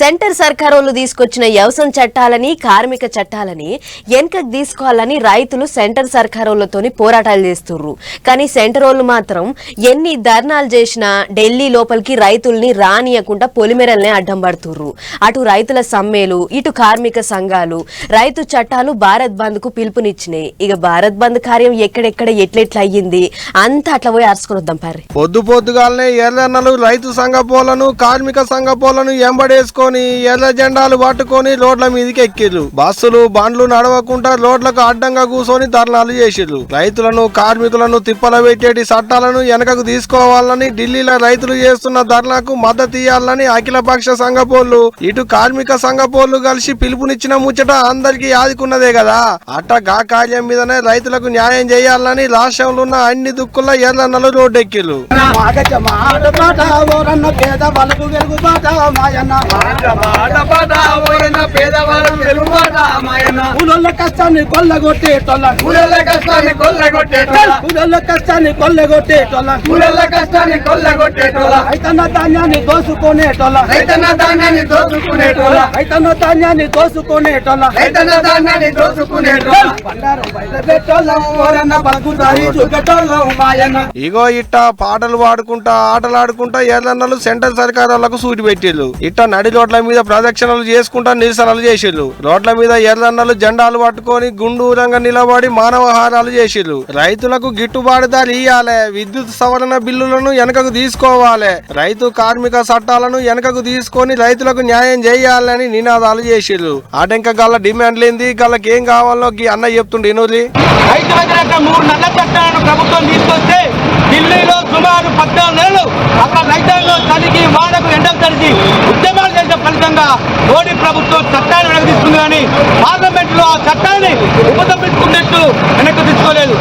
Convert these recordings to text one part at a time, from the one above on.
Centre సర్కారోళ్ళు తీసుకొచ్చిన వ్యవసాయ చట్టాలని కార్మిక చట్టాలని వెనకకు తీసుకోవాలని రైతులు సెంటర్ సర్కారోళ్ళతోని పోరాటాలు చేస్తుర్రు. కానీ సెంటర్ వాళ్ళు మాత్రం ఎన్ని ధర్నాలు చేసినా ఢిల్లీ లోపలికి రైతుల్ని రానియకుండా పొలిమెరల్నే అడ్డం పడుతుర్రు. అటు రైతుల సమ్మెలు ఇటు కార్మిక సంఘాలు రైతు చట్టాలు భారత్ బంద్కు పిలుపునిచ్చినాయి. ఇక భారత్ బంద్ కార్యం ఎక్కడెక్కడ ఎట్లెట్లా అయ్యింది అంతా అట్లా పోయి అరుచుకొని పరి పొద్దు పొద్దుగాలనే ఎర్రన్నలు రైతు సంఘ పోలను కార్మిక సంఘ పోలను ఎంబడేసుకొని ఎర్ర జెండాలు పట్టుకొని రోడ్ల మీదకి ఎక్కిర్రు. బస్సులు బండ్లు నడవకుండా రోడ్లకు అడ్డంగా కూర్చొని ధర్నాలు చేసిర్రు. రైతులను కార్మికులను తిప్పల పెట్టేటి చట్టాలను వెనకకు తీసుకోవాలని ఢిల్లీలో రైతులు చేస్తున్న ధర్నాకు మద్దతు ఇవ్వాలని అఖిలపక్ష సంఘపోళ్ళు ఇటు కార్మిక సంఘపోళ్ళు కలిసి పిలుపునిచ్చిన ముచ్చట అందరికీ ఆదుకున్నదే కదా. అట్ట గా కార్యం మీదనే రైతులకు న్యాయం చేయాలని రాష్ట్రంలో ఉన్న అన్ని దుక్కుల ఎర్రన్నలు రోడ్డెక్కిర్రు. మాగచ్చ మాట పాట ఓరన్న పేద వాళ్ళకు వెలుగు పాట మాయన్న ఊళ్ళ కష్టాన్ని కొల్లగొట్టేటోళ్ళ ఊళ్ళ కష్టాన్ని కొల్లగొట్టేటోళ్ళ రైతన్న ధాన్యాన్ని దోసుకునేటోళ్ళ రైతన్న ధాన్యాన్ని దోచుకునేటోళ్ళ రైతన్న ధాన్యాన్ని దోసుకునేటోళ్ళ రైతన్న ధాన్యాన్ని దోచుకునేటోళ్ళ బండారం బయట ఓరన్న మాయన్న. ఇగో ఇట్ట పాటలు పాడుకుంటా ఆటలాడుకుంటా ఎర్రన్నలు సెంట్రల్ సర్కారులకు సూటి పెట్టిళ్ళు ఇట్ట నడిలో రోడ్ల మీద ప్రదక్షిణలు చేసుకుంటా నిరసనలు చేసిర్రు రోడ్ల మీద ఎర్రన్నలు జెండాలు పట్టుకొని గుండూరంగా నిలబడి మానవహారాలు చేసిర్రు రైతులకు గిట్టుబాటు ధర ఇయ్యాలే. విద్యుత్ సవరణ బిల్లులను వెనకకు తీసుకోవాలి. రైతు కార్మిక చట్టాలను వెనకకు తీసుకొని రైతులకు న్యాయం చేయాలని నినాదాలు చేసిర్రు ఆటంక గల్ల డిమాండ్ లేని గల్లకి ఏం కావాలో గీ అన్న చెప్తుండే ఇనురి రైతు వ్యతిరేక మూడు నల్ల చట్టాలను ప్రభుత్వం తీసుకొస్తే ఢిల్లీలో సుమారు పద్నాలుగు నెలలు కూడా మోడీ ప్రభుత్వం చట్టాన్ని వెనక తీసుకుంది కానీ పార్లమెంట్లో ఆ చట్టాన్ని ఉపసంపించుకున్నట్టు వెనక్కి తీసుకోలేదు.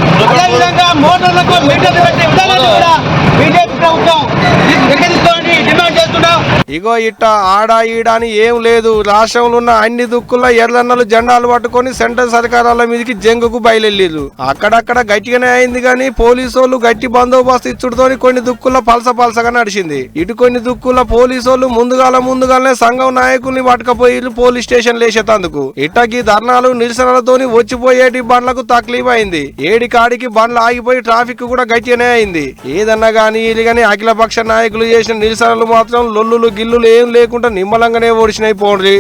ఇగో ఇట్ట ఆడ ఈడ అని ఏం లేదు. రాష్ట్రంలో ఉన్న అన్ని దుక్కుల్లో ఎర్రన్నలు జెండాలు పట్టుకొని సెంట్రల్ సర్కారాల మీదకి జంగుకు బయలుదేరు అక్కడక్కడ గట్టిగానే అయింది కానీ పోలీసు గట్టి బందోబస్తు ఇచ్చుడుతోని కొన్ని దుక్కుల్లో పలస పలసగా నడిచింది. ఇటు కొన్ని దుక్కుల పోలీసు ముందుగాల ముందుగానే సంఘం నాయకుల్ని పట్టుకపోయి పోలీస్ స్టేషన్ లేచేతందుకు ఇట్టకి ధర్నాలు నిరసనలతోని వచ్చిపోయేటి బండ్లకు తక్లీఫ్ అయింది ఏడి కాడికి బండ్లు ఆగిపోయి ట్రాఫిక్ కూడా గట్టిగానే అయింది. ఏదన్నా కానీ ఇది గానీ అఖిలపక్ష నాయకులు చేసిన నిరసనలు మాత్రం లొల్లులు గిల్లులు ఏం లేకుండా నిమ్మలంగానే ఓడిచినాయి పోండి